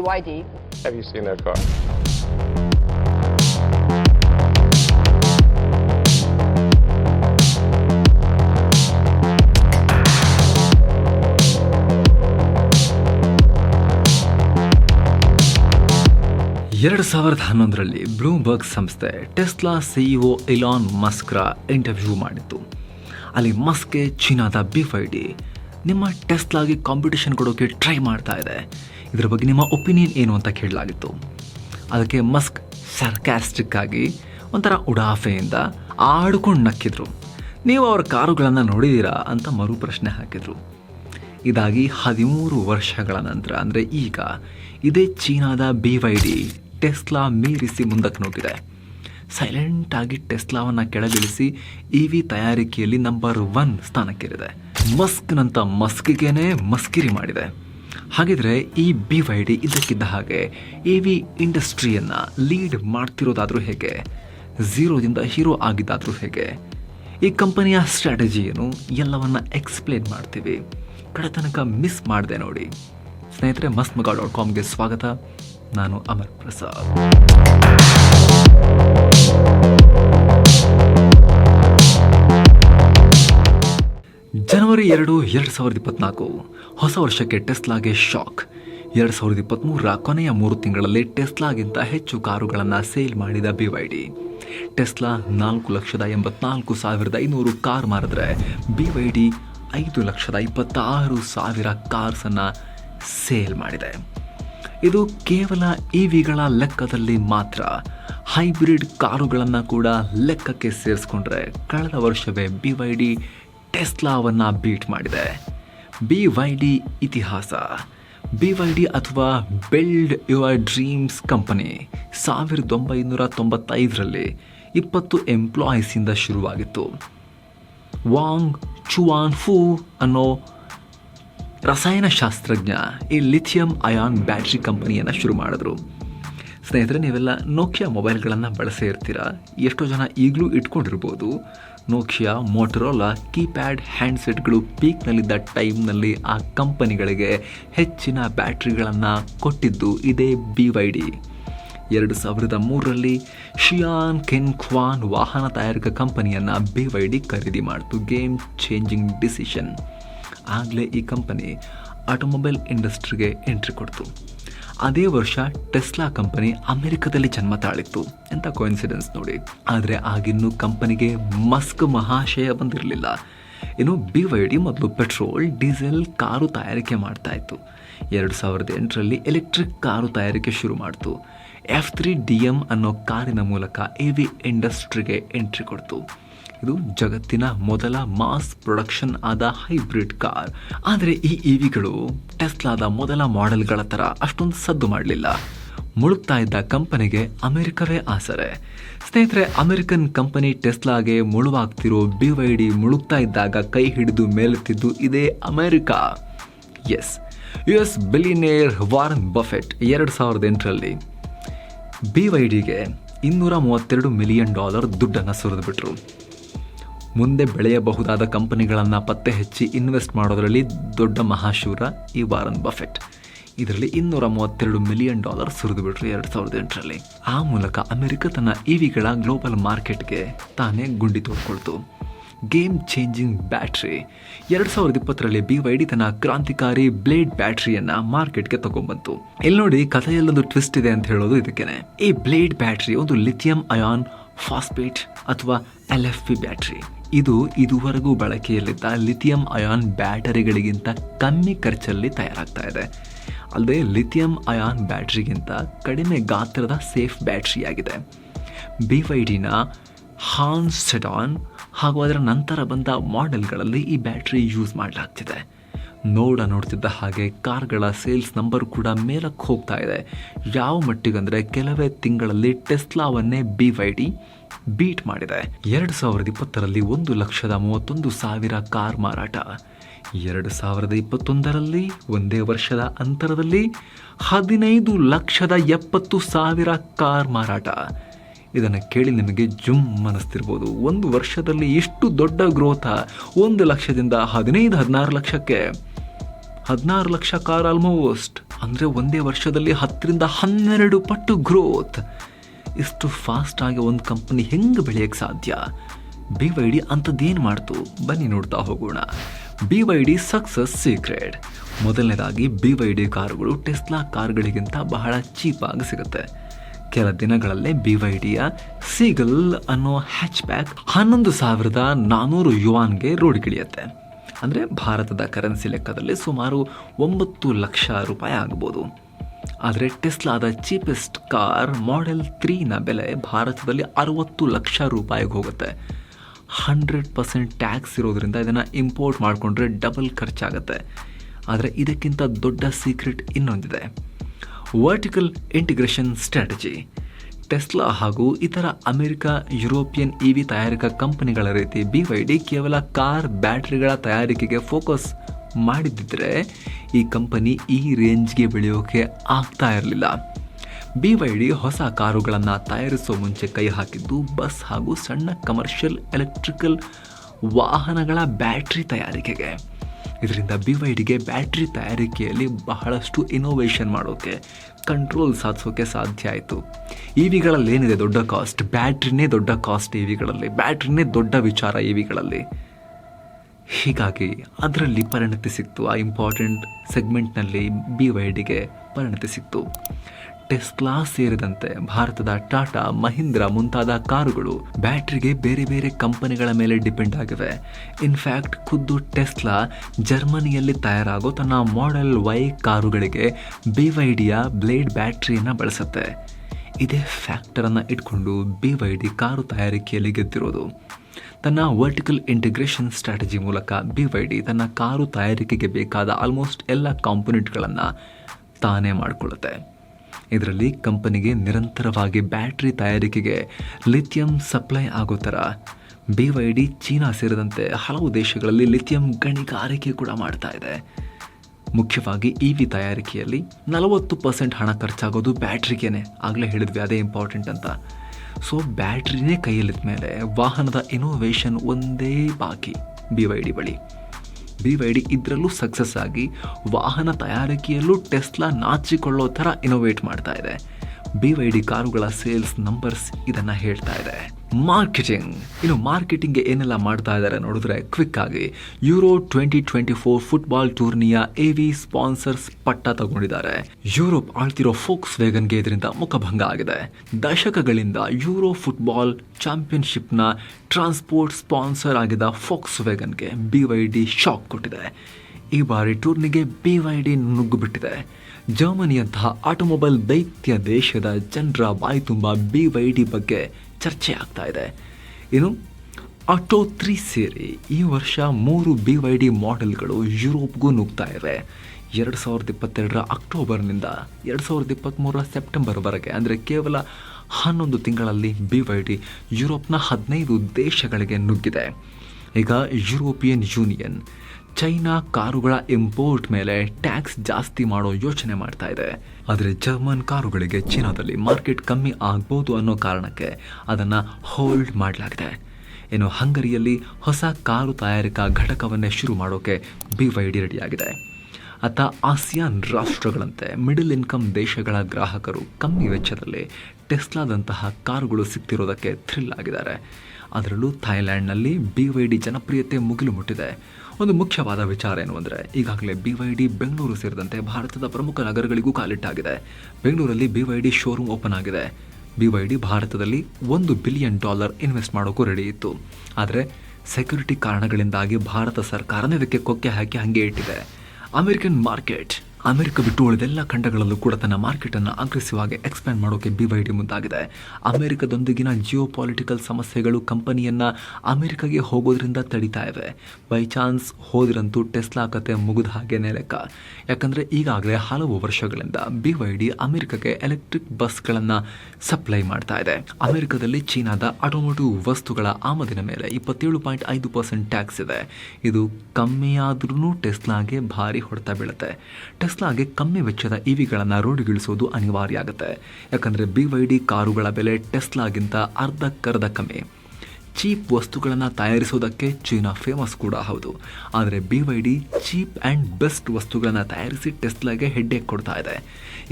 BYD. Have you seen their car? ಎರಡು ಸಾವಿರದ ಹನ್ನೊಂದರಲ್ಲಿ ಬ್ಲೂಮ್ಬರ್ಗ್ ಸಂಸ್ಥೆ ಟೆಸ್ಲಾ ಸಿಇಒ ಇಲಾನ್ ಮಸ್ಕ್ರ ಇಂಟರ್ವ್ಯೂ ಮಾಡಿತ್ತು ಅಲ್ಲಿ ಮಸ್ಕ್ಗೆ ಚೀನಾದ ಬಿ ಫೈ ಡಿ ನಿಮ್ಮ ಟೆಸ್ಲಾಗೆ ಕಾಂಪಿಟೇಷನ್ ಕೊಡೋಕೆ ಟ್ರೈ ಮಾಡ್ತಾ ಇದೆ ಇದರ ಬಗ್ಗೆ ನಿಮ್ಮ ಒಪಿನಿಯನ್ ಏನು ಅಂತ ಕೇಳಲಾಗಿತ್ತು. ಅದಕ್ಕೆ ಮಸ್ಕ್ ಸರ್ಕ್ಯಾಸ್ಟಿಕ್ ಆಗಿ ಒಂಥರ ಉಡಾಫೆಯಿಂದ ಆಡ್ಕೊಂಡು ನಕ್ಕಿದ್ರು. ನೀವು ಅವ್ರ ಕಾರುಗಳನ್ನು ನೋಡಿದ್ದೀರಾ ಅಂತ ಮರು ಪ್ರಶ್ನೆ ಹಾಕಿದರು. ಇದಾಗಿ ಹದಿಮೂರು ವರ್ಷಗಳ ನಂತರ, ಅಂದರೆ ಈಗ, ಇದೇ ಚೀನಾದ ಬಿ ವೈ ಡಿ ಟೆಸ್ಲಾ ಮೀರಿಸಿ ಮುಂದಕ್ಕೆ ನುಗ್ಗಿದೆ. ಸೈಲೆಂಟಾಗಿ ಟೆಸ್ಲಾವನ್ನು ಕೆಳಗಿಳಿಸಿ ಇ ವಿ ತಯಾರಿಕೆಯಲ್ಲಿ ನಂಬರ್ ಒನ್ ಸ್ಥಾನಕ್ಕೇರಿದೆ. ಮಸ್ಕ್ನಂತ ಮಸ್ಕಿಗೇನೆ ಮಸ್ಕಿರಿ ಮಾಡಿದೆ. ಹಾಗಿದ್ರೆ ಈ ಬಿ ವೈ ಡಿ ಇದ್ದಕ್ಕಿದ್ದ ಹಾಗೆ ಎ ವಿ ಇಂಡಸ್ಟ್ರಿಯನ್ನು ಲೀಡ್ ಮಾಡ್ತಿರೋದಾದರೂ ಹೇಗೆ? ಝೀರೋದಿಂದ ಹೀರೋ ಆಗಿದ್ದಾದರೂ ಹೇಗೆ? ಈ ಕಂಪನಿಯ ಸ್ಟ್ರಾಟಜಿ ಏನು ಎಲ್ಲವನ್ನ ಎಕ್ಸ್ಪ್ಲೇನ್ ಮಾಡ್ತೀವಿ. ಕಡೆ ತನಕ ಮಿಸ್ ಮಾಡಿದೆ ನೋಡಿ. ಸ್ನೇಹಿತರೆ ಮಸ್ತ್ ಮಗ ಡಾಟ್ ಕಾಮ್ಗೆ ಸ್ವಾಗತ. ನಾನು ಅಮರ್ ಪ್ರಸಾದ್. ಜನವರಿ ಎರಡು ಎರಡು ಸಾವಿರದ ಇಪ್ಪತ್ನಾಲ್ಕು. ಹೊಸ ವರ್ಷಕ್ಕೆ ಟೆಸ್ಲಾಗೆ ಶಾಕ್. ಎರಡು ಸಾವಿರದ ಇಪ್ಪತ್ತ್ಮೂರರ ಕೊನೆಯ ಮೂರು ತಿಂಗಳಲ್ಲಿ ಟೆಸ್ಲಾಗಿಂತ ಹೆಚ್ಚು ಕಾರುಗಳನ್ನು ಸೇಲ್ ಮಾಡಿದ ಬಿ ವೈ ಡಿ ಟೆಸ್ಲಾ ನಾಲ್ಕು ಲಕ್ಷದ ಎಂಬತ್ನಾಲ್ಕು ಸಾವಿರದ ಐನೂರು ಕಾರ್ ಮಾರಿದ್ರೆ ಬಿ ವೈ ಡಿ ಐದು ಲಕ್ಷದ ಇಪ್ಪತ್ತಾರು ಸಾವಿರ ಕಾರ್ಸನ್ನು ಸೇಲ್ ಮಾಡಿದೆ. ಇದು ಕೇವಲ ಇ ವಿಗಳ ಲೆಕ್ಕದಲ್ಲಿ ಮಾತ್ರ. ಹೈಬ್ರಿಡ್ ಕಾರುಗಳನ್ನು ಕೂಡ ಲೆಕ್ಕಕ್ಕೆ ಸೇರಿಸ್ಕೊಂಡ್ರೆ ಕಳೆದ ವರ್ಷವೇ ಬಿ ವೈ ಡಿ ಟೆಸ್ಲಾವನ್ನು ಬೀಟ್ ಮಾಡಿದೆ. ಬಿ ವೈ ಡಿ ಇತಿಹಾಸ. ಬಿ ವೈ ಡಿ ಅಥವಾ ಬಿಲ್ಡ್ ಯುವರ್ ಡ್ರೀಮ್ಸ್ ಕಂಪನಿ ಸಾವಿರದ ಒಂಬೈನೂರ ತೊಂಬತ್ತೈದರಲ್ಲಿ ಇಪ್ಪತ್ತು ಎಂಪ್ಲಾಯೀಸಿಂದ ಶುರುವಾಗಿತ್ತು. ವಾಂಗ್ ಚುವಾನ್ ಫೂ ಅನ್ನೋ ರಸಾಯನಶಾಸ್ತ್ರಜ್ಞ ಈ ಲಿಥಿಯಂ ಅಯಾನ್ ಬ್ಯಾಟ್ರಿ ಕಂಪನಿಯನ್ನು ಶುರು ಮಾಡಿದ್ರು. ಸ್ನೇಹಿತರೆ, ನೀವೆಲ್ಲ ನೋಕಿಯಾ ಮೊಬೈಲ್ಗಳನ್ನು ಬಳಸೇ ಇರ್ತೀರಾ? ಎಷ್ಟೋ ಜನ ಈಗಲೂ ಇಟ್ಕೊಂಡಿರ್ಬೋದು. ನೋಕಿಯಾ ಮೋಟರೋಲಾ ಕೀಪ್ಯಾಡ್ ಹ್ಯಾಂಡ್ಸೆಟ್ಗಳು ಪೀಕ್ನಲ್ಲಿದ್ದ ಟೈಮ್ನಲ್ಲಿ ಆ ಕಂಪನಿಗಳಿಗೆ ಹೆಚ್ಚಿನ ಬ್ಯಾಟ್ರಿಗಳನ್ನು ಕೊಟ್ಟಿದ್ದು ಇದೇ ಬಿ ವೈ ಡಿ ಎರಡು ಸಾವಿರದ ಮೂರರಲ್ಲಿ ಶಿಯಾನ್ ಕೆನ್ ಖ್ವಾನ್ ವಾಹನ ತಯಾರಕ ಕಂಪನಿಯನ್ನು ಬಿ ವೈ ಡಿ ಖರೀದಿ ಮಾಡಿತು. ಗೇಮ್ ಚೇಂಜಿಂಗ್ ಡಿಸಿಷನ್ ಆಗಲೇ ಈ ಕಂಪನಿ ಆಟೋಮೊಬೈಲ್ ಇಂಡಸ್ಟ್ರಿಗೆ ಎಂಟ್ರಿ ಕೊಡ್ತು. ಅದೇ ವರ್ಷ ಟೆಸ್ಲಾ ಕಂಪನಿ ಅಮೆರಿಕದಲ್ಲಿ ಜನ್ಮ ತಾಳಿತ್ತು. ಎಂತ ಕೋಇನ್ಸಿಡೆನ್ಸ್ ನೋಡಿ. ಆದರೆ ಆಗಿನ್ನೂ ಕಂಪನಿಗೆ ಮಸ್ಕ್ ಮಹಾಶಯ ಬಂದಿರಲಿಲ್ಲ. ಇನ್ನು ಬಿ ವೈ ಡಿ ಮೊದಲು ಪೆಟ್ರೋಲ್, ಡೀಸೆಲ್ ಕಾರು ತಯಾರಿಕೆ ಮಾಡ್ತಾ ಇತ್ತು. ಎರಡು ಸಾವಿರದ ಎಂಟರಲ್ಲಿ ಎಲೆಕ್ಟ್ರಿಕ್ ಕಾರು ತಯಾರಿಕೆ ಶುರು ಮಾಡ್ತು. ಎಫ್ ತ್ರೀ ಡಿ ಎಂ ಅನ್ನೋ ಕಾರಿನ ಮೂಲಕ ಎ ವಿ ಇಂಡಸ್ಟ್ರಿಗೆ ಎಂಟ್ರಿ ಕೊಡ್ತು. ಇದು ಜಗತ್ತಿನ ಮೊದಲ ಮಾಸ್ ಪ್ರೊಡಕ್ಷನ್ ಆದ ಹೈಬ್ರಿಡ್ ಕಾರ್. ಆದರೆ ಈ ಇವಿಗಳು ಟೆಸ್ಲಾದ ಮೊದಲ ಮಾಡೆಲ್ಗಳ ಥರ ಅಷ್ಟೊಂದು ಸದ್ದು ಮಾಡಲಿಲ್ಲ. ಮುಳುಗ್ತಾ ಇದ್ದ ಕಂಪನಿಗೆ ಅಮೆರಿಕವೇ ಆಸರೆ. ಸ್ನೇಹಿತರೆ, ಅಮೆರಿಕನ್ ಕಂಪನಿ ಟೆಸ್ಲಾಗೆ ಮುಳುವಾಗ್ತಿರೋ ಬಿ ವೈ ಡಿ ಮುಳುಗ್ತಾ ಇದ್ದಾಗ ಕೈ ಹಿಡಿದು ಮೇಲುತ್ತಿದ್ದು ಇದೇ America. S U S billionaire Warren Buffett ಎರಡು ಸಾವಿರದ ಎಂಟರಲ್ಲಿ ಬಿ ವೈ ಡಿಗೆ ಇನ್ನೂರ ಮೂವತ್ತೆರಡು ಮಿಲಿಯನ್ ಡಾಲರ್ ದುಡ್ಡನ್ನು ಸುರಿದುಬಿಟ್ರು. ಮುಂದೆ ಬೆಳೆಯಬಹುದಾದ ಕಂಪನಿಗಳನ್ನು ಪತ್ತೆ ಹಚ್ಚಿ ಇನ್ವೆಸ್ಟ್ ಮಾಡೋದರಲ್ಲಿ ದೊಡ್ಡ ಮಹಾಶೂರ ಈ ವಾರನ್ ಬಫೆಟ್. ಇದರಲ್ಲಿ ಇನ್ನೂರ ಮೂವತ್ತೆರಡು ಮಿಲಿಯನ್ ಡಾಲರ್ ಸುರಿದು ಬಿಟ್ರು ಎರಡು ಸಾವಿರದ ಎಂಟರಲ್ಲಿ. ಆ ಮೂಲಕ ಅಮೆರಿಕ ತನ್ನ ಇವಿಗಳ ಗ್ಲೋಬಲ್ ಮಾರ್ಕೆಟ್ಗೆ ತಾನೇ ಗುಂಡಿ ತೋಡ್ಕೊಳ್ತು. Game changing battery. ಎರಡು ಸಾವಿರದ ಇಪ್ಪತ್ತರಲ್ಲಿ ಬಿ ವೈ ಡಿ ತನ್ನ ಕ್ರಾಂತಿಕಾರಿ ಬ್ಲೇಡ್ ಬ್ಯಾಟ್ರಿಯನ್ನು ಮಾರ್ಕೆಟ್ಗೆ ತಗೊಂಡ್ಬಂತು ಇಲ್ಲಿ ನೋಡಿ ಕಥೆಯಲ್ಲೊಂದು ಟ್ವಿಸ್ಟ್ ಇದೆ ಅಂತ ಹೇಳೋದು ಇದಕ್ಕೇನೆ. ಈ ಬ್ಲೇಡ್ ಬ್ಯಾಟ್ರಿ ಒಂದು ಲಿಥಿಯಂ ಅಯಾನ್ ಫಾಸ್ಪೇಟ್ ಅಥವಾ ಎಲ್ ಎಫ್ ಪಿ ಬ್ಯಾಟ್ರಿ. ಇದು ಇದುವರೆಗೂ ಬಳಕೆಯಲ್ಲಿದ್ದ ಲಿಥಿಯಂ ಅಯಾನ್ ಬ್ಯಾಟರಿಗಳಿಗಿಂತ ಕಮ್ಮಿ ಖರ್ಚಲ್ಲಿ ತಯಾರಾಗ್ತಾ ಇದೆ. ಅಲ್ಲದೆ ಲಿಥಿಯಂ ಅಯಾನ್ ಬ್ಯಾಟ್ರಿಗಿಂತ ಕಡಿಮೆ ಗಾತ್ರದ ಸೇಫ್ ಬ್ಯಾಟ್ರಿಯಾಗಿದೆ. ಬಿ ವೈ ಡಿನ ಹಾನ್ ಸೆಡಾನ್ ಹಾಗೂ ಅದರ ನಂತರ ಬಂದ ಮಾಡೆಲ್ಗಳಲ್ಲಿ ಈ ಬ್ಯಾಟ್ರಿ ಯೂಸ್ ಮಾಡಲಾಗ್ತಿದೆ. ನೋಡ ನೋಡ್ತಿದ್ದ ಹಾಗೆ ಕಾರ್ಗಳ ಸೇಲ್ಸ್ ನಂಬರ್ ಕೂಡ ಮೇಲಕ್ಕೆ ಹೋಗ್ತಾ ಇದೆ. ಯಾವ ಮಟ್ಟಿಗಂದರೆ ಕೆಲವೇ ತಿಂಗಳಲ್ಲಿ ಟೆಸ್ಲಾವನ್ನೇ ಬಿ ವೈ ಡಿ ಬೀಟ್ ಮಾಡಿದೆ. ಎರಡು ಸಾವಿರದ ಇಪ್ಪತ್ತರಲ್ಲಿ ಒಂದು ಲಕ್ಷದ ಮೂವತ್ತೊಂದು ಸಾವಿರ ಕಾರ್ ಮಾರಾಟ. ಎರಡು ಸಾವಿರದ ಇಪ್ಪತ್ತೊಂದರಲ್ಲಿ ಒಂದೇ ವರ್ಷದ ಅಂತರದಲ್ಲಿ ಹದಿನೈದು ಲಕ್ಷದ ಎಪ್ಪತ್ತು ಸಾವಿರ ಕಾರ್ ಮಾರಾಟ. ಇದನ್ನು ಕೇಳಿ ನಿಮಗೆ ಜುಮ್ ಅನ್ನಿಸ್ತಿರ್ಬೋದು ಒಂದು ವರ್ಷದಲ್ಲಿ ಎಷ್ಟು ದೊಡ್ಡ ಗ್ರೋಥ ಒಂದು ಲಕ್ಷದಿಂದ ಹದಿನೈದು, ಹದಿನಾರು ಲಕ್ಷಕ್ಕೆ. ಹದಿನಾರು ಲಕ್ಷ ಕಾರ್ ಆಲ್ಮೋಸ್ಟ್. ಅಂದರೆ ಒಂದೇ ವರ್ಷದಲ್ಲಿ ಹತ್ತರಿಂದ ಹನ್ನೆರಡು ಪಟ್ಟು ಗ್ರೋತ್ ಇಷ್ಟು ಫಾಸ್ಟಾಗಿ ಒಂದು ಕಂಪ್ನಿ ಹೆಂಗೆ ಬೆಳೆಯೋಕ್ಕೆ ಸಾಧ್ಯ? ಬಿ ವೈ ಡಿ ಅಂಥದ್ದೇನು ಮಾಡ್ತು? ಬನ್ನಿ ನೋಡ್ತಾ ಹೋಗೋಣ. B Y D success secret ಮೊದಲನೇದಾಗಿ ಬಿ ವೈ ಡಿ ಕಾರುಗಳು ಟೆಸ್ಲಾ ಕಾರ್ಗಳಿಗಿಂತ ಬಹಳ ಚೀಪಾಗಿ ಸಿಗುತ್ತೆ. ಕೆಲ ದಿನಗಳಲ್ಲೇ ಬಿ ವೈ ಡಿಯ ಸೀಗಲ್ ಅನ್ನೋ ಹ್ಯಾಚ್ ಬ್ಯಾಕ್ ಹನ್ನೊಂದು ಸಾವಿರದ ನಾನ್ನೂರು ಯುವಾನ್ಗೆ ರೋಡ್ಗಿಳಿಯುತ್ತೆ ಅಂದರೆ ಭಾರತದ ಕರೆನ್ಸಿ ಲೆಕ್ಕದಲ್ಲಿ ಸುಮಾರು ಒಂಬತ್ತು ಲಕ್ಷ ರೂಪಾಯಿ ಆಗ್ಬೋದು. ಆದರೆ ಟೆಸ್ಲಾದ ಚೀಪೆಸ್ಟ್ ಕಾರ್ ಮಾಡೆಲ್ ತ್ರೀನ ಬೆಲೆ ಭಾರತದಲ್ಲಿ ಅರವತ್ತು ಲಕ್ಷ ರೂಪಾಯಿಗೆ ಹೋಗುತ್ತೆ. ಹಂಡ್ರೆಡ್ ಪರ್ಸೆಂಟ್ ಟ್ಯಾಕ್ಸ್ ಇರೋದ್ರಿಂದ ಇದನ್ನು ಇಂಪೋರ್ಟ್ ಮಾಡಿಕೊಂಡ್ರೆ ಡಬಲ್ ಖರ್ಚಾಗುತ್ತೆ. ಆದರೆ ಇದಕ್ಕಿಂತ ದೊಡ್ಡ ಸೀಕ್ರೆಟ್ ಇನ್ನೊಂದಿದೆ. ವರ್ಟಿಕಲ್ ಇಂಟಿಗ್ರೇಷನ್ ಸ್ಟ್ರಾಟಜಿ ಟೆಸ್ಲಾ ಹಾಗೂ ಇತರ ಅಮೆರಿಕ, ಯುರೋಪಿಯನ್ ಇ ವಿ ತಯಾರಿಕಾ ಕಂಪನಿಗಳ ರೀತಿ ಬಿ ವೈ ಡಿ ಕೇವಲ ಕಾರ್ ಬ್ಯಾಟರಿಗಳ ತಯಾರಿಕೆಗೆ ಫೋಕಸ್ ಮಾಡಿದ್ದಿದ್ರೆ ಈ ಕಂಪನಿ ಈ ರೇಂಜ್ಗೆ ಬೆಳೆಯೋಕೆ ಆಗ್ತಾ ಇರಲಿಲ್ಲ. ಬಿ ವೈ ಡಿ ಹೊಸ ಕಾರುಗಳನ್ನು ತಯಾರಿಸುವ ಮುಂಚೆ ಕೈ ಹಾಕಿದ್ದು ಬಸ್ ಹಾಗೂ ಸಣ್ಣ ಕಮರ್ಷಿಯಲ್ ಎಲೆಕ್ಟ್ರಿಕಲ್ ವಾಹನಗಳ ಬ್ಯಾಟ್ರಿ ತಯಾರಿಕೆಗೆ. ಇದರಿಂದ ಬಿ ವೈ ಡಿಗೆ ಬ್ಯಾಟ್ರಿ ತಯಾರಿಕೆಯಲ್ಲಿ ಬಹಳಷ್ಟು ಇನೋವೇಷನ್ ಮಾಡೋಕ್ಕೆ ಕಂಟ್ರೋಲ್ ಸಾಧಿಸೋಕೆ ಸಾಧ್ಯ ಆಯಿತು. ಇ ವಿಗಳಲ್ಲಿ ಏನಿದೆ ದೊಡ್ಡ ಕಾಸ್ಟ್ ಬ್ಯಾಟ್ರಿನೇ ದೊಡ್ಡ ಕಾಸ್ಟ್ ಇ ವಿಗಳಲ್ಲಿ ಬ್ಯಾಟ್ರಿನೇ ದೊಡ್ಡ ವಿಚಾರ ಇ ವಿಗಳಲ್ಲಿ ಹೀಗಾಗಿ ಅದರಲ್ಲಿ ಪರಿಣತಿ ಸಿಕ್ತು. ಆ ಇಂಪಾರ್ಟೆಂಟ್ ಸೆಗ್ಮೆಂಟ್ನಲ್ಲಿ ಬಿ ವೈ ಡಿಗೆ ಪರಿಣತಿ ಸಿಕ್ತು. ಟೆಸ್ಲಾ ಸೇರಿದಂತೆ ಭಾರತದ ಟಾಟಾ ಮಹೀಂದ್ರ ಮುಂತಾದ ಕಾರುಗಳು ಬ್ಯಾಟ್ರಿಗೆ ಬೇರೆ ಬೇರೆ ಕಂಪನಿಗಳ ಮೇಲೆ ಡಿಪೆಂಡ್ ಆಗಿವೆ. ಇನ್ಫ್ಯಾಕ್ಟ್ ಖುದ್ದು ಟೆಸ್ಲಾ ಜರ್ಮನಿಯಲ್ಲಿ ತಯಾರಾಗೋ ತನ್ನ ಮಾಡೆಲ್ ವೈ ಕಾರುಗಳಿಗೆ ಬಿ ವೈ ಬ್ಲೇಡ್ ಬ್ಯಾಟ್ರಿಯನ್ನು ಬಳಸುತ್ತೆ. ಇದೇ ಫ್ಯಾಕ್ಟರನ್ನು ಇಟ್ಕೊಂಡು ಬಿ ವೈ ಕಾರು ತಯಾರಿಕೆಯಲ್ಲಿ ಗೆದ್ದಿರೋದು. ತನ್ನ ವರ್ಟಿಕಲ್ ಇಂಟಿಗ್ರೇಷನ್ ಸ್ಟ್ರಾಟಜಿ ಮೂಲಕ ಬಿ ವೈ ಡಿ ತನ್ನ ಕಾರು ತಯಾರಿಕೆಗೆ ಬೇಕಾದ ಆಲ್ಮೋಸ್ಟ್ ಎಲ್ಲ ಕಾಂಪೊನೆಂಟ್ಗಳನ್ನು ತಾನೇ ಮಾಡಿಕೊಳ್ಳುತ್ತೆ. ಇದರಲ್ಲಿ ಕಂಪನಿಗೆ ನಿರಂತರವಾಗಿ ಬ್ಯಾಟ್ರಿ ತಯಾರಿಕೆಗೆ ಲಿಥಿಯಂ ಸಪ್ಲೈ ಆಗೋ ಥರ ಬಿ ವೈ ಡಿ ಚೀನಾ ಸೇರಿದಂತೆ ಹಲವು ದೇಶಗಳಲ್ಲಿ ಲಿಥಿಯಂ ಗಣಿಗಾರಿಕೆ ಕೂಡ ಮಾಡ್ತಾ ಇದೆ. ಮುಖ್ಯವಾಗಿ ಇ ವಿ ತಯಾರಿಕೆಯಲ್ಲಿ ನಲವತ್ತು ಪರ್ಸೆಂಟ್ ಹಣ ಖರ್ಚಾಗೋದು ಬ್ಯಾಟ್ರಿಗೇನೆ. ಆಗಲೇ ಹೇಳಿದ್ವಿ ಅದೇ ಇಂಪಾರ್ಟೆಂಟ್ ಅಂತ. ಸೊ ಬ್ಯಾಟ್ರಿನೇ ಕೈಯಲ್ಲಿದ್ದ ಮೇಲೆ ವಾಹನದ ಇನೋವೇಷನ್ ಒಂದೇ ಬಾಕಿ. ಬಿ ವೈ ಡಿ ಬಳಿ. ಬಿ ವೈ ಡಿ ಇದರಲ್ಲೂ ಸಕ್ಸಸ್ ಆಗಿ ವಾಹನ ತಯಾರಿಕೆಯಲ್ಲೂ ಟೆಸ್ಲಾ ನಾಚಿಕೊಳ್ಳೋ ಥರ ಇನೋವೇಟ್ ಮಾಡ್ತಾ ಇದೆ. ಬಿ ವೈ ಡಿ ಕಾರುಗಳ ಸೇಲ್ಸ್ ನಂಬರ್ಸ್ ಇದನ್ನು ಹೇಳ್ತಾ ಇದೆ. ಮಾರ್ಕೆಟಿಂಗ್ ಇನ್ನು ಮಾರ್ಕೆಟಿಂಗ್ಗೆ ಏನೆಲ್ಲ ಮಾಡ್ತಾ ಇದ್ದಾರೆ ನೋಡಿದ್ರೆ ಕ್ವಿಕ್ ಆಗಿ Euro twenty twenty four football ಟೂರ್ನಿಯ ಎ ವಿ ಸ್ಪಾನ್ಸರ್ಸ್ ಪಟ್ಟ ತಗೊಂಡಿದ್ದಾರೆ. ಯುರೋಪ್ ಆಳ್ತಿರೋ ಫೋಕ್ಸ್ ವೇಗನ್ಗೆ ಇದರಿಂದ ಮುಖಭಂಗ ಆಗಿದೆ. ದಶಕಗಳಿಂದ ಯೂರೋ ಫುಟ್ಬಾಲ್ ಚಾಂಪಿಯನ್ಶಿಪ್ನ ಟ್ರಾನ್ಸ್ಪೋರ್ಟ್ ಸ್ಪಾನ್ಸರ್ ಆಗಿದ್ದ ಫೋಕ್ಸ್ ವೇಗನ್ಗೆ ಬಿ ವೈ ಡಿ ಶಾಕ್ ಕೊಟ್ಟಿದೆ. ಈ ಬಾರಿ ಟೂರ್ನಿಗೆ ಬಿ ವೈ ಡಿ ನುಗ್ಗುಬಿಟ್ಟಿದೆ. ಜರ್ಮನಿಯಂತಹ ಆಟೋಮೊಬೈಲ್ ದೈತ್ಯ ದೇಶದ ಜನರ ಬಾಯಿ ತುಂಬ ಬಿ ವೈ ಡಿ ಬಗ್ಗೆ ಚರ್ಚೆ ಆಗ್ತಾ ಇದೆ. ಇನ್ನು ಆಟೋ ತ್ರೀ ಸೇರಿ ಈ ವರ್ಷ ಮೂರು ಬಿ ವೈ ಡಿ ಮಾಡೆಲ್ಗಳು ಯುರೋಪ್ಗೂ ನುಗ್ತಾ ಇವೆ. ಎರಡು ಸಾವಿರದ ಇಪ್ಪತ್ತೆರಡರ ಅಕ್ಟೋಬರ್ನಿಂದ ಎರಡು ಸಾವಿರದ ಇಪ್ಪತ್ತ್ಮೂರರ ಸೆಪ್ಟೆಂಬರ್ವರೆಗೆ ಅಂದರೆ ಕೇವಲ ಹನ್ನೊಂದು ತಿಂಗಳಲ್ಲಿ ಬಿ ವೈ ಡಿ ಯುರೋಪ್ನ ಹದಿನೈದು ದೇಶಗಳಿಗೆ ನುಗ್ಗಿದೆ. ಈಗ ಯುರೋಪಿಯನ್ ಯೂನಿಯನ್ ಚೈನಾ ಕಾರುಗಳ ಇಂಪೋರ್ಟ್ ಮೇಲೆ ಟ್ಯಾಕ್ಸ್ ಜಾಸ್ತಿ ಮಾಡೋ ಯೋಚನೆ ಮಾಡ್ತಾ ಇದೆ. ಆದರೆ ಜರ್ಮನ್ ಕಾರುಗಳಿಗೆ ಚೀನಾದಲ್ಲಿ ಮಾರ್ಕೆಟ್ ಕಮ್ಮಿ ಆಗ್ಬೋದು ಅನ್ನೋ ಕಾರಣಕ್ಕೆ ಅದನ್ನು ಹೋಲ್ಡ್ ಮಾಡಲಾಗಿದೆ. ಇನ್ನು ಹಂಗರಿಯಲ್ಲಿ ಹೊಸ ಕಾರು ತಯಾರಿಕಾ ಘಟಕವನ್ನೇ ಶುರು ಮಾಡೋಕೆ ಬಿ ವೈ ಡಿ ರೆಡಿಯಾಗಿದೆ. ಅತ್ತ ಆಸಿಯಾನ್ ರಾಷ್ಟ್ರಗಳಂತೆ ಮಿಡಲ್ ಇನ್ಕಮ್ ದೇಶಗಳ ಗ್ರಾಹಕರು ಕಮ್ಮಿ ವೆಚ್ಚದಲ್ಲಿ ಟೆಸ್ಲಾದಂತಹ ಕಾರುಗಳು ಸಿಗ್ತಿರೋದಕ್ಕೆ ಥ್ರಿಲ್ ಆಗಿದ್ದಾರೆ. ಅದರಲ್ಲೂ ಥೈಲ್ಯಾಂಡ್ನಲ್ಲಿ ಬಿ ವೈ ಡಿ ಜನಪ್ರಿಯತೆ ಮುಗಿಲು ಮುಟ್ಟಿದೆ. ಒಂದು ಮುಖ್ಯವಾದ ವಿಚಾರ ಏನು ಅಂದರೆ, ಈಗಾಗಲೇ ಬಿ ವೈ ಡಿ ಬೆಂಗಳೂರು ಸೇರಿದಂತೆ ಭಾರತದ ಪ್ರಮುಖ ನಗರಗಳಿಗೂ ಕಾಲಿಟ್ಟಾಗಿದೆ. ಬೆಂಗಳೂರಲ್ಲಿ B Y D showroom open ಆಗಿದೆ. ಬಿ ವೈ ಡಿ ಭಾರತದಲ್ಲಿ ಒಂದು ಬಿಲಿಯನ್ ಡಾಲರ್ ಇನ್ವೆಸ್ಟ್ ಮಾಡೋಕ್ಕೂ ರೆಡಿ ಇತ್ತು. ಆದರೆ ಸೆಕ್ಯುರಿಟಿ ಕಾರಣಗಳಿಂದಾಗಿ ಭಾರತ ಸರ್ಕಾರನೇ ಇದಕ್ಕೆ ಕೊಕ್ಕೆ ಹಾಕಿ ಹಾಗೆ ಇಟ್ಟಿದೆ. ಅಮೆರಿಕನ್ ಮಾರ್ಕೆಟ್ ಅಮೆರಿಕ ಬಿಟ್ಟು ಉಳಿದೆಲ್ಲ ಖಂಡಗಳಲ್ಲೂ ಕೂಡ ತನ್ನ ಮಾರ್ಕೆಟನ್ನು ಅಗ್ರೆಸಿವ್ ಆಗಿ ಎಕ್ಸ್ಪ್ಯಾಂಡ್ ಮಾಡೋಕೆ ಬಿ ವೈ ಡಿ ಮುಂದಾಗಿದೆ. ಅಮೆರಿಕದೊಂದಿಗಿನ ಜಿಯೋ ಪಾಲಿಟಿಕಲ್ ಸಮಸ್ಯೆಗಳು ಕಂಪನಿಯನ್ನು ಅಮೆರಿಕಗೆ ಹೋಗೋದ್ರಿಂದ ತಡಿತಾ ಇವೆ ಬೈ ಚಾನ್ಸ್ ಹೋದ್ರಂತೂ ಟೆಸ್ಲಾ ಕತೆ ಮುಗಿದ ಹಾಗೇನೆ ಲೆಕ್ಕ ಯಾಕಂದರೆ ಈಗಾಗಲೇ ಹಲವು ವರ್ಷಗಳಿಂದ ಬಿ ವೈ ಡಿ ಅಮೆರಿಕಕ್ಕೆ ಎಲೆಕ್ಟ್ರಿಕ್ ಬಸ್ಗಳನ್ನು ಸಪ್ಲೈ ಮಾಡ್ತಾ ಇದೆ. ಅಮೆರಿಕದಲ್ಲಿ ಚೀನಾದ ಆಟೋಮೋಟಿವ್ ವಸ್ತುಗಳ ಆಮದಿನ ಮೇಲೆ ಇಪ್ಪತ್ತೇಳು ಪಾಯಿಂಟ್ ಐದು ಪರ್ಸೆಂಟ್ ಟ್ಯಾಕ್ಸ್ ಇದೆ. ಇದು ಕಮ್ಮಿಯಾದ್ರೂ ಟೆಸ್ಲಾಗೆ ಭಾರಿ ಹೊಡೆತ ಬೀಳುತ್ತೆ. ಟೆಸ್ಲಾಗೆ ಕಮ್ಮಿ ವೆಚ್ಚದ ಇವಿಗಳನ್ನು ರೋಡಿಗಿಳಿಸೋದು ಅನಿವಾರ್ಯ ಆಗುತ್ತೆ. ಯಾಕಂದರೆ ಬಿ ವೈ ಡಿ ಕಾರುಗಳ ಬೆಲೆ ಟೆಸ್ಲಾಗಿಂತ ಅರ್ಧಕ್ಕರ್ಧ ಕಮ್ಮಿ ಚೀಪ್ ವಸ್ತುಗಳನ್ನು ತಯಾರಿಸೋದಕ್ಕೆ ಚೀನಾ ಫೇಮಸ್ ಕೂಡ ಹೌದು. ಆದರೆ B Y D cheap and best ವಸ್ತುಗಳನ್ನು ತಯಾರಿಸಿ ಟೆಸ್ಲಾಗೆ ಹೆಡ್ಡೇಕ್ ಕೊಡ್ತಾ ಇದೆ.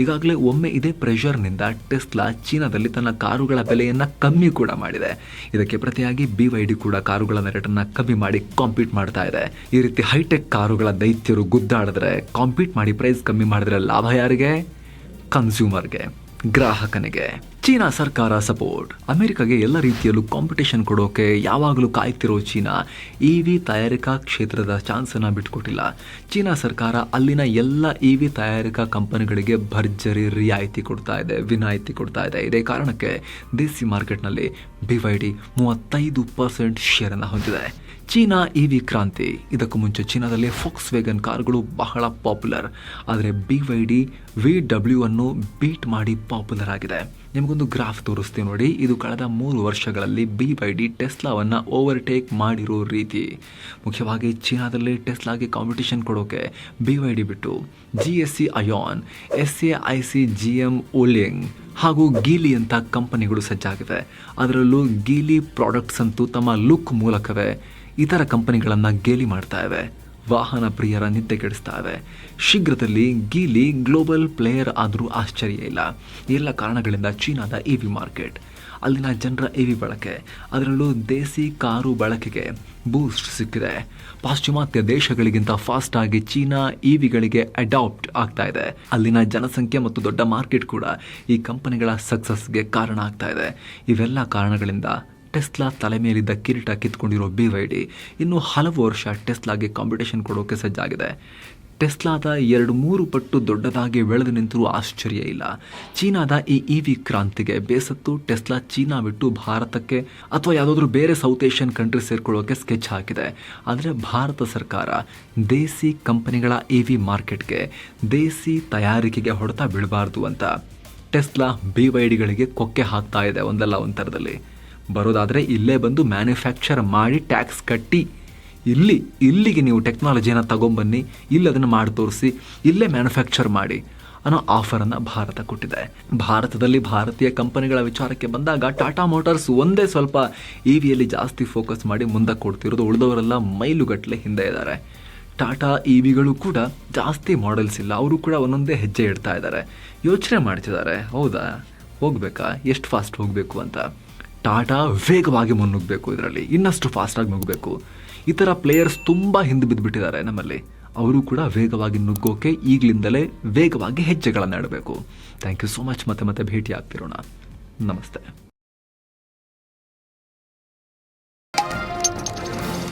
ಈಗಾಗಲೇ ಒಮ್ಮೆ ಇದೇ ಪ್ರೆಷರ್ನಿಂದ ಟೆಸ್ಲಾ ಚೀನಾದಲ್ಲಿ ತನ್ನ ಕಾರುಗಳ ಬೆಲೆಯನ್ನು ಕಮ್ಮಿ ಕೂಡ ಮಾಡಿದೆ. ಇದಕ್ಕೆ ಪ್ರತಿಯಾಗಿ ಬಿ ವೈ ಡಿ ಕೂಡ ಕಾರುಗಳ ರೇಟನ್ನು ಕಮ್ಮಿ ಮಾಡಿ ಕಾಂಪೀಟ್ ಮಾಡ್ತಾ ಇದೆ. ಈ ರೀತಿ ಹೈಟೆಕ್ ಕಾರುಗಳ ದೈತ್ಯರು ಗುದ್ದಾಡಿದ್ರೆ ಕಾಂಪೀಟ್ ಮಾಡಿ ಪ್ರೈಸ್ ಕಮ್ಮಿ ಮಾಡಿದ್ರೆ ಲಾಭ ಯಾರಿಗೆ? ಕನ್ಸ್ಯೂಮರ್ಗೆ ಗ್ರಾಹಕನಿಗೆ. ಚೀನಾ ಸರ್ಕಾರ ಸಪೋರ್ಟ್. ಅಮೆರಿಕಾಗೆ ಎಲ್ಲ ರೀತಿಯಲ್ಲೂ ಕಾಂಪಿಟೇಷನ್ ಕೊಡೋಕೆ ಯಾವಾಗಲೂ ಕಾಯ್ತಿರೋ ಚೀನಾ ಇ ವಿ ತಯಾರಿಕಾ ಕ್ಷೇತ್ರದ ಚಾನ್ಸನ್ನು ಬಿಟ್ಕೊಟ್ಟಿಲ್ಲ. ಚೀನಾ ಸರ್ಕಾರ ಅಲ್ಲಿನ ಎಲ್ಲ ಇ ವಿ ತಯಾರಿಕಾ ಕಂಪನಿಗಳಿಗೆ ಭರ್ಜರಿ ರಿಯಾಯಿತಿ ಕೊಡ್ತಾ ಇದೆ, ವಿನಾಯಿತಿ ಕೊಡ್ತಾ ಇದೆ. ಇದೇ ಕಾರಣಕ್ಕೆ ದೇಸಿ ಮಾರ್ಕೆಟ್ನಲ್ಲಿ ಬಿ ವೈ ಡಿ ಮೂವತ್ತೈದು ಪರ್ಸೆಂಟ್ ಶೇರನ್ನು ಹೊಂದಿದೆ. ಚೀನಾ ಇ ವಿ ಕ್ರಾಂತಿ. ಇದಕ್ಕೂ ಮುಂಚೆ ಚೀನಾದಲ್ಲಿ ಫೋಕ್ಸ್ ವೇಗನ್ ಕಾರ್ಗಳು ಬಹಳ ಪಾಪ್ಯುಲರ್ ಆದರೆ B Y D V W ಅನ್ನು ಬೀಟ್ ಮಾಡಿ ಪಾಪ್ಯುಲರ್ ಆಗಿದೆ. ನಿಮಗೊಂದು ಗ್ರಾಫ್ ತೋರಿಸ್ತೀವಿ ನೋಡಿ. ಇದು ಕಳೆದ ಮೂರು ವರ್ಷಗಳಲ್ಲಿ ಬಿ ವೈ ಡಿ ಟೆಸ್ಲಾವನ್ನು ಓವರ್ಟೇಕ್ ಮಾಡಿರೋ ರೀತಿ. ಮುಖ್ಯವಾಗಿ ಚೀನಾದಲ್ಲಿ ಟೆಸ್ಲಾಗೆ ಕಾಂಪಿಟೇಷನ್ ಕೊಡೋಕೆ ಬಿ ವೈ ಡಿ ಬಿಟ್ಟು G S C Aion S A I C G M Wuling ಹಾಗೂ ಗೀಲಿ ಅಂತ ಕಂಪನಿಗಳು ಸಜ್ಜಾಗಿವೆ. ಅದರಲ್ಲೂ ಗೀಲಿ ಪ್ರಾಡಕ್ಟ್ಸ್ ಅಂತೂ ತಮ್ಮ ಲುಕ್ ಮೂಲಕವೇ ಇತರ ಕಂಪನಿಗಳನ್ನು ಗೇಲಿ ಮಾಡ್ತಾ ಇವೆ. ವಾಹನ ಪ್ರಿಯರ ನಿದ್ದೆ ಕೆಡಿಸ್ತಾ ಇವೆ. ಶೀಘ್ರದಲ್ಲಿ ಗೀಲಿ ಗ್ಲೋಬಲ್ ಪ್ಲೇಯರ್ ಆದರೂ ಆಶ್ಚರ್ಯ ಇಲ್ಲ. ಎಲ್ಲ ಕಾರಣಗಳಿಂದ ಚೀನಾದ ಇ ವಿ ಮಾರ್ಕೆಟ್ ಅಲ್ಲಿನ ಜನರ ಇ ವಿ ಬಳಕೆ, ಅದರಲ್ಲೂ ದೇಸಿ ಕಾರು ಬಳಕೆಗೆ ಬೂಸ್ಟ್ ಸಿಕ್ಕಿದೆ. ಪಾಶ್ಚಿಮಾತ್ಯ ದೇಶಗಳಿಗಿಂತ ಫಾಸ್ಟ್ ಆಗಿ ಚೀನಾ ಇ ವಿಗಳಿಗೆ ಅಡಾಪ್ಟ್ ಆಗ್ತಾ ಇದೆ. ಅಲ್ಲಿನ ಜನಸಂಖ್ಯೆ ಮತ್ತು ದೊಡ್ಡ ಮಾರ್ಕೆಟ್ ಕೂಡ ಈ ಕಂಪನಿಗಳ ಸಕ್ಸಸ್ಗೆ ಕಾರಣ ಆಗ್ತಾ ಇದೆ. ಇವೆಲ್ಲ ಕಾರಣಗಳಿಂದ ಟೆಸ್ಲಾ ತಲೆ ಮೇಲಿದ್ದ ಕಿರೀಟ ಕಿತ್ಕೊಂಡಿರೋ ಬಿ ವೈ ಡಿ ಇನ್ನು ಹಲವು ವರ್ಷ ಟೆಸ್ಲಾಗೆ ಕಾಂಪಿಟೇಷನ್ ಕೊಡೋಕೆ ಸಜ್ಜಾಗಿದೆ. ಟೆಸ್ಲಾದ ಎರಡು ಮೂರು ಪಟ್ಟು ದೊಡ್ಡದಾಗಿ ಬೆಳೆದು ನಿಂತರೂ ಆಶ್ಚರ್ಯ ಇಲ್ಲ. ಚೀನಾದ ಈ ಇ ವಿ ಕ್ರಾಂತಿಗೆ ಬೇಸತ್ತು ಟೆಸ್ಲಾ ಚೀನಾ ಬಿಟ್ಟು ಭಾರತಕ್ಕೆ ಅಥವಾ ಯಾವುದಾದ್ರೂ ಬೇರೆ ಸೌತ್ ಏಷ್ಯನ್ ಕಂಟ್ರಿ ಸೇರ್ಕೊಳ್ಳೋಕೆ ಸ್ಕೆಚ್ ಹಾಕಿದೆ. ಆದರೆ ಭಾರತ ಸರ್ಕಾರ ದೇಸಿ ಕಂಪನಿಗಳ ಇ ವಿ ಮಾರ್ಕೆಟ್ಗೆ ದೇಸಿ ತಯಾರಿಕೆಗೆ ಹೊಡೆತ ಬೀಳಬಾರ್ದು ಅಂತ. ಟೆಸ್ಲಾ ಬಿ ವೈ ಡಿಗಳಿಗೆ ಕೊಕ್ಕೆ ಹಾಕ್ತಾ ಇದೆ ಒಂದಲ್ಲ ಒಂದು ಥರದಲ್ಲಿ. ಬರೋದಾದರೆ ಇಲ್ಲೇ ಬಂದು ಮ್ಯಾನುಫ್ಯಾಕ್ಚರ್ ಮಾಡಿ ಟ್ಯಾಕ್ಸ್ ಕಟ್ಟಿ, ಇಲ್ಲಿ, ಇಲ್ಲಿಗೆ ನೀವು ಟೆಕ್ನಾಲಜಿಯನ್ನು ತಗೊಂಬನ್ನಿ, ಇಲ್ಲಿ ಅದನ್ನು ಮಾಡಿ ತೋರಿಸಿ, ಇಲ್ಲೇ ಮ್ಯಾನುಫ್ಯಾಕ್ಚರ್ ಮಾಡಿ ಅನ್ನೋ ಆಫರನ್ನು ಭಾರತ ಕೊಟ್ಟಿದೆ. ಭಾರತದಲ್ಲಿ ಭಾರತೀಯ ಕಂಪನಿಗಳ ವಿಚಾರಕ್ಕೆ ಬಂದಾಗ ಟಾಟಾ ಮೋಟರ್ಸ್ ಒಂದೇ ಸ್ವಲ್ಪ ಇ ವಿಯಲ್ಲಿ ಜಾಸ್ತಿ ಫೋಕಸ್ ಮಾಡಿ ಮುಂದೆ ಕೊಡ್ತಿರೋದು ಉಳಿದವರೆಲ್ಲ ಮೈಲುಗಟ್ಟಲೆ ಹಿಂದೆ ಇದ್ದಾರೆ. ಟಾಟಾ ಇ ವಿಗಳು ಕೂಡ ಜಾಸ್ತಿ ಮಾಡೆಲ್ಸ್ ಇಲ್ಲ, ಅವರು ಕೂಡ ಒಂದೊಂದೇ ಹೆಜ್ಜೆ ಇಡ್ತಾ ಇದ್ದಾರೆ. ಯೋಚನೆ ಮಾಡ್ತಿದ್ದಾರೆ, ಹೌದಾ? ಹೋಗಬೇಕಾ? ಎಷ್ಟು ಫಾಸ್ಟ್ ಹೋಗಬೇಕು ಅಂತ? ಟಾಟಾ ವೇಗವಾಗಿ ಮುನ್ನುಗ್ಗಬೇಕು ಇದರಲ್ಲಿ. ಇನ್ನಷ್ಟು ಫಾಸ್ಟಾಗಿ ನುಗ್ಗಬೇಕು. ಈ ಥರ ಪ್ಲೇಯರ್ಸ್ ತುಂಬ ಹಿಂದೆ ಬಿದ್ದುಬಿಟ್ಟಿದ್ದಾರೆ ನಮ್ಮಲ್ಲಿ. ಅವರು ಕೂಡ ವೇಗವಾಗಿ ನುಗ್ಗೋಕೆ ಈಗಲಿಂದಲೇ ವೇಗವಾಗಿ ಹೆಜ್ಜೆಗಳನ್ನು ಇಡಬೇಕು ಥ್ಯಾಂಕ್ ಯು ಸೋ ಮಚ್ ಮತ್ತೆ ಮತ್ತೆ ಭೇಟಿ ಆಗ್ತಿರೋಣ ನಮಸ್ತೆ.